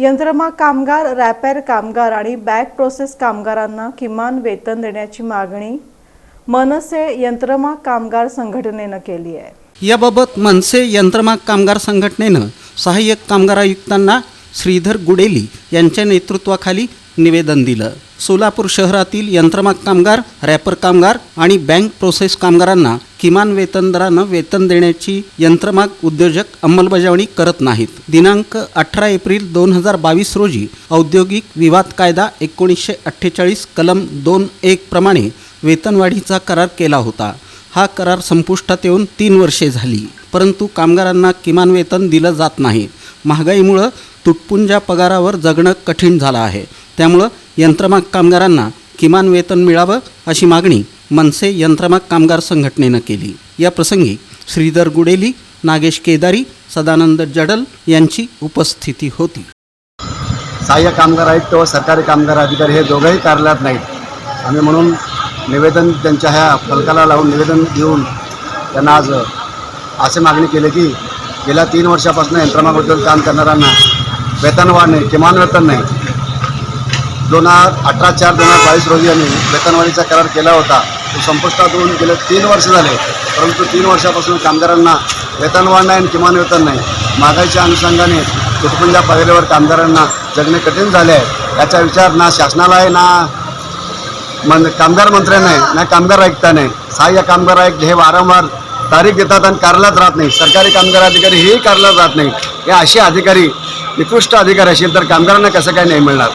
यंत्रमाग कामगार रॅपर कामगार आणि बॅक प्रोसेस कामगारांना किमान वेतन देण्याची मागणी मनसे यंत्रमाग कामगार संघटनेनं केली आहे. याबाबत मनसे यंत्रमाग कामगार संघटनेनं सहाय्यक कामगार आयुक्तांना श्रीधर गुडेली यांच्या नेतृत्वाखाली निवेदन दिलं. सोलापूर शहरातील यंत्रमाग कामगार रॅपर कामगार आणि बँक प्रोसेस कामगारांना किमान वेतन दरानं वेतन देण्याची यंत्रमाग उद्योजक अंमलबजावणी करत नाहीत. दिनांक अठरा एप्रिल दोन हजार बावीस रोजी औद्योगिक विवाद कायदा एकोणीसशे अठ्ठेचाळीस कलम दोन एक प्रमाणे वेतनवाढीचा करार केला होता. हा करार संपुष्टात येऊन तीन वर्षे झाली. परंतु कामगारांना किमान वेतन दिलं जात नाही. महागाईमुळं तुटपुंजा पगारावर जगणं कठीण झालं आहे. त्यामुळं यंत्रमाग कामगारांना किमान वेतन मिळावं अशी मागणी मनसे यंत्रमाग कामगार संघटनेनं केली. या प्रसंगी श्रीधर गुडेली नागेश केदारी सदानंद जडल यांची उपस्थिती होती. सहाय्यक कामगार आयुक्त व सरकारी कामगार अधिकारी हे दोघंही कार्यालयात नाहीत. आम्ही म्हणून निवेदन त्यांच्या ह्या फलकाला लावून निवेदन देऊन त्यांना आज असे मागणी केली की गेल्या तीन वर्षापासून यंत्रणाबद्दल काम करणाऱ्यांना वेतनवाढ नाही किमान वेतन नाही. दोन हजार अठरा चार दोन हजार बावीस रोजी आम्ही वेतनवाढीचा करार केला होता. तो संपुष्टात होऊन गेले तीन वर्ष झाले. परंतु तीन वर्षापासून कामगारांना वेतनवाढ नाही आणि किमान वेतन नाही. महागाईच्या अनुषंगाने तुटपुंजा पाहिल्यावर कामगारांना जगणे कठीण झाले आहे. याचा विचार ना शासनाला आहे ना मन कामगार मंत्र्यांना आहे ना कामगार आयुक्ताने सहाय्य कामगार आयुक्त हे वारंवार तारीख देतात आणि कार्यालयात राहत नाही. सरकारी कामगार अधिकारी हेही कार्यालयात राहत नाही. हे असे अधिकारी निकृष्ट अधिकारी असेल तर कामगारांना कसं काय नाही मिळणार?